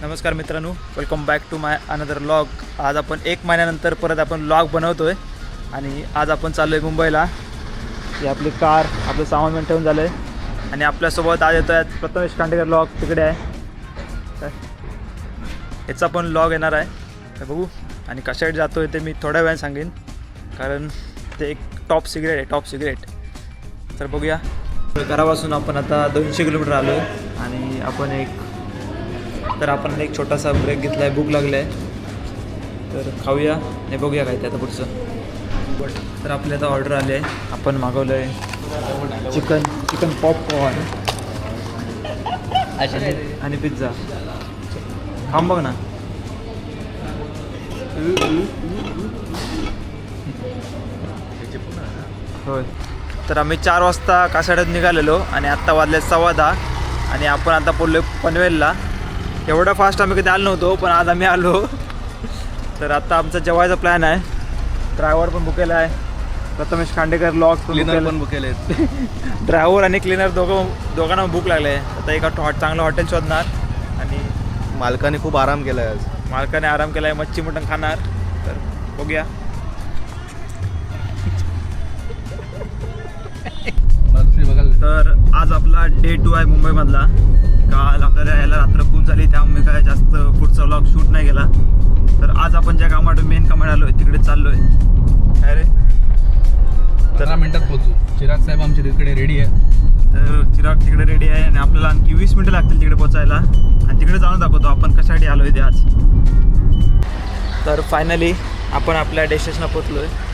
नमस्कार मित्रांनो welcome back to my another vlog आज आपण एक महिन्यानंतर परत आपण लॉग बनवतो आहे आणि आज आपण चाललो आहे मुंबईला. ही आपली कार आपलं सामान पण ठेवून झालं आहे आणि आपल्यासोबत आज येतो आहे प्रथमेश खांडेकर लॉग तिकडे आहे. तर याचा पण लॉग येणार आहे. तर बघू. आणि कशासाठी जातो आहे ते मी थोड्या वेळाने सांगेन. कारण ते एक टॉप सिगरेट आहे टॉप सिगरेट तर बघूया. घरापासून आपण आता दोनशे किलोमीटर आलो आहे आणि आपण एक तर आपण एक छोटासा ब्रेक घेतला आहे भूक लागली आहे तर खाऊया हे बघूया काय ते आता पुढचं. तर आपली आता ऑर्डर आली आहे आपण मागवलं आहे चिकन चिकन पॉपकॉर्न आणि पिझ्झा खाऊन बघ ना. होय. तर आम्ही चार वाजता कासाड्यात निघालेलो आणि आत्ता वाजले सव्वा दहा. आणि आपण आता बोललो पनवेलला. एवढं फास्ट आम्ही कधी आलो नव्हतो पण आज आम्ही आलो. तर आता आमचा जेवायचा प्लॅन आहे. ड्रायव्हर पण बुकेला आहे प्रथमेश खांडेकर लॉक पण पण बुकेले ड्रायव्हर आणि क्लिनर दोघं दोघांना भूक लागले. आता एका हॉट चांगलं हॉटेल शोधणार आणि मालकाने खूप आराम केलाय आज. मालकाने आराम केला आहे मच्छी मटण खाणार. तर बघूया. तर आज आपला डे टू आहे मुंबईमधला. काल आपल्याला यायला रात्र खूप झाली त्यामुळे काय जास्त पुढचा व्लॉग शूट नाही गेला तर आज आपण ज्या कामात मेन कामात आलो आहे तिकडे चाललो आहे काय रे? पंधरा मिनिटात पोहोचू. चिराग साहेब आमच्या तिकडे रेडी आहे. तर चिराग तिकडे रेडी आहे आणि आपल्याला आणखी वीस मिनिटं लागतील तिकडे पोचायला आणि तिकडे जाऊन दाखवतो आपण कशासाठी आलो आहे ते आज. तर फायनली आपण आपल्या डेस्टिनेशनला पोचलो आहे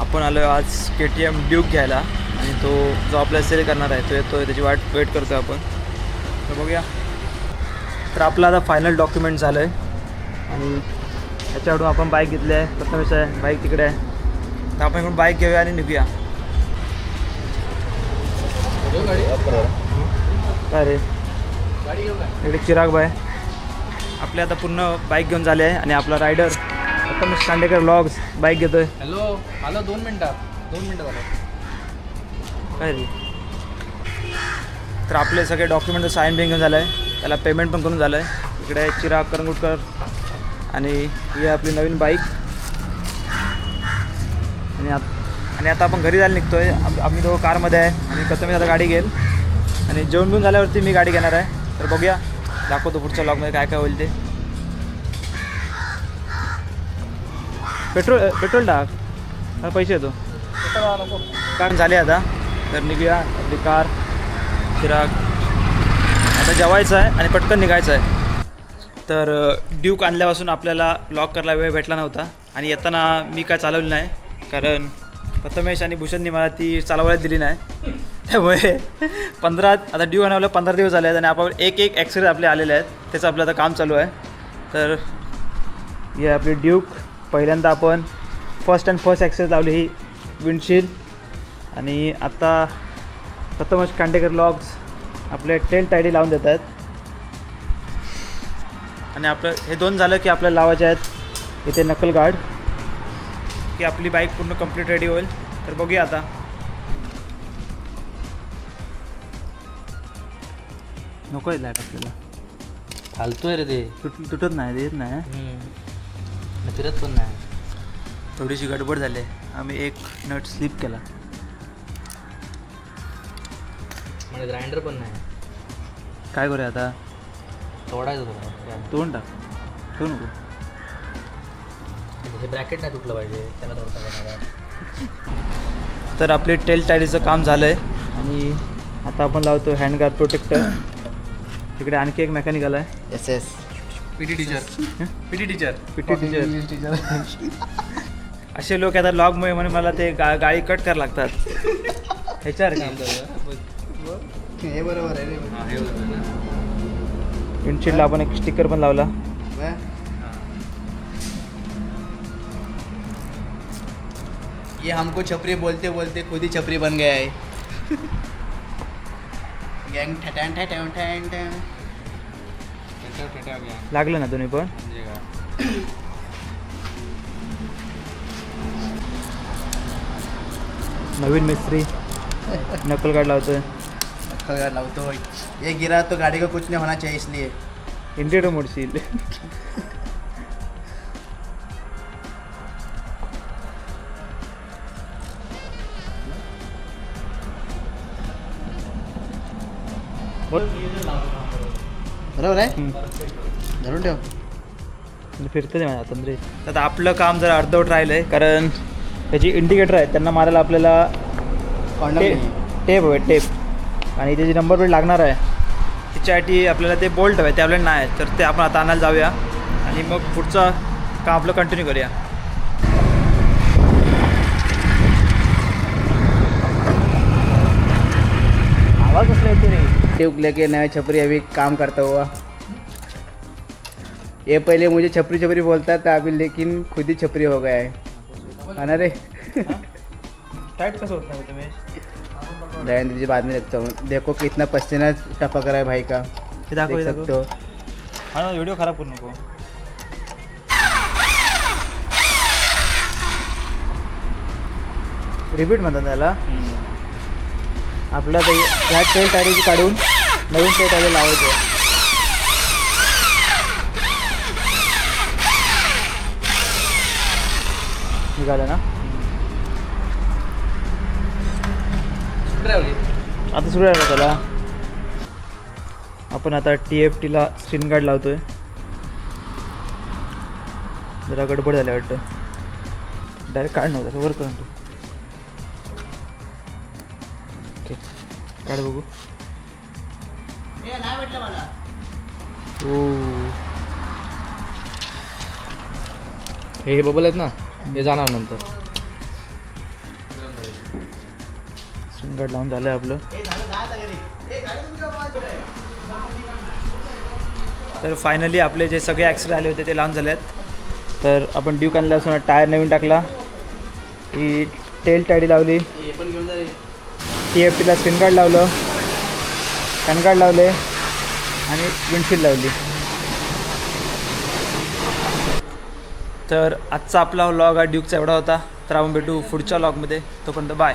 आपण आलो आहे आज के टी एम ड्यूक घ्यायला. आणि तो जो आपल्याला सेल करणार आहे तो येतो त्याची वाट वेट करतो आपण. तर बघूया. तर आपलं आता फायनल डॉक्युमेंट झालं आहे आणि याच्याकडून आपण बाईक घेतली आहे. प्रथमेश आहे बाईक तिकडे आहे. तर आपण इकडून बाईक घेऊया आणि निघूया. काय रे इकडे चिराग बाय आपले आता पूर्ण बाईक घेऊन झाले आहे. आणि आपला रायडर प्रथमेश खांडेकर लॉग्स बाईक घेतोय. हॅलो आलो दोन मिनिटात. दोन मिनिटं झालं. काय रे तर आपले सगळे डॉक्युमेंट साईन बिन घेऊन झालं आहे त्याला पेमेंट पण करून झालं आहे इकडे आहे चिराग करंगुटकर आणि ही आहे आपली नवीन बाईक आणि आत आणि आता आपण घरी जायला निघतो आहे आम्ही दोघं कारमध्ये आहे. आणि प्रथमेश आता गाडी घेईल. आणि जेवण बिवून झाल्यावरती मी गाडी घेणार आहे. तर बघूया. दाखवतो पुढच्या लॉगमध्ये काय काय होईल ते. पेट्रोल पेट्रोल टाक. हा पैसे येतो काम झाले आता? तर निघूया. आपली कार चिराग. आता जेवायचं आहे आणि पटकन निघायचं आहे. तर ड्यूक आणल्यापासून आपल्याला लॉक करायला वेळ भेटला नव्हता आणि येताना मी काय चालवली नाही. कारण प्रथमेश आणि भूषणनी मला ती चालवायला दिली नाही. त्यामुळे पंधरा आता ड्यू आणवलं पंधरा दिवस झाले आहेत आणि आपण एक एक ॲक्सिडेंट आपले आलेले आहेत. त्याचं आपलं आता काम चालू आहे. तर हे आपली ड्यूक. पहिल्यांदा आपण फर्स्ट अँड फर्स्ट ॲक्सेस लावली ही विंडशील्ड आणि आता प्रथमच कांडेकर लॉग्स आपले टेल टायडी लावून देत आहेत आणि आपलं हे दोन झालं की आपल्याला लावायचे आहेत. इथे नकल गार्ड की आपली बाईक पूर्ण कंप्लीट रेडी होईल. तर बघूया आता. नको आहे लाइट आपल्याला. फालतोय रे ते. तुट तुटत नाही देत नाही. फिरत पण नाही. थोडीशी गडबड झाली. आहे. आम्ही एक नट स्लिप केला. म्हणजे ग्राइंडर पण नाही. काय करूया आता? तोडायचं थोडा तोंड टाक. ठेवू नको. हे ब्रॅकेट नाही तुटलं पाहिजे त्याला तोडता येणार तर आपले टेल टायडीचं काम झालं आहे आणि आता आपण लावतो हँडगार्ड प्रोटेक्टर तिकडे आणखी एक मेकॅनिकल आहे. S S P T teacher P T teacher P T teacher असे लोक आता लॉगमुळे म्हणून मला ते गा गाडी कट करायला लागतात. ह्याच्यावर का हे बरोबर आहे रे. विंडशील्डला आपण एक स्टिकर पण लावला. ये हमको छपरी बोलते बोलते खुद ही छपरी बन गया है. गैंग ठटैन ठटैन ठटैन ठटैन लागलं ना तुम्ही पण? नवीन मिस्त्री. नकल गाड लावतोय. खबर लाओ तो ये गिरा तो गाड़ी को कुछ नहीं होना चाहिए इसलिए. इंडियन मोडशील. बरोबर आहे. धरून ठेव. फिरतं ते माझ्या आता आपलं काम जरा अर्धवट राहिलं आहे कारण त्याची इंडिकेटर आहे त्यांना मारायला आपल्याला टे- टेप हवे टेप आणि त्याची नंबर प्लेट लागणार आहे त्याच्यासाठी आपल्याला ते बोल्ट हवे ते आपल्याला नाही. तर ते आपण आता आणायला जाऊया. आणि मग पुढचं काम आपलं कंटिन्यू करूया. आवाज कसला येतो रे? ट्यूब लेके नया छपरी अभी काम करता हुआ. ये पहले मुझे छपरी छपरी बोलता था अभी लेकिन खुद ही छपरी हो गया है। है ना रे टाईट कसं होत तुम्ही दयान बाद में देखता हूँ. देखो कितना पसीना टपक रहा है भाई का. दाखव देख दाखव. सकते हो. हा खराब करू नको. रिपीट म्हणतात त्याला. आपलं ते ह्या तेल टायरीची काढून नवीन तेल टायरी लावायचं. निघालं ना? आता सुरू आहे त्याला. आपण आता टी एफ टीला स्क्रीन गार्ड लावतोय. जरा गडबड झाल्या वाटतं. डायरेक्ट काढ नव्हतं वर करून तू. ओके काढ बघू. ओ. हे बबल आहेत ना? हे जाणार नंतर. स्क्रीन लावून झालं आपलं. तर फायनली आपले जे सगळे ॲक्सिडेंट आले होते ते लावून झाले आहेत तर आपण ड्यूक आणला असून टायर नवीन टाकला. ही टेल टायडी लावली. टी एफ टीला स्क्रीन गार्ड लावलं. पॅन कार्ड लावले. आणि विंडशील्ड लावली. तर आजचा आपला व्लॉग हा ड्यूकचा एवढा होता. तर आपण भेटू पुढच्या व्लॉगमध्ये तोपर्यंत बाय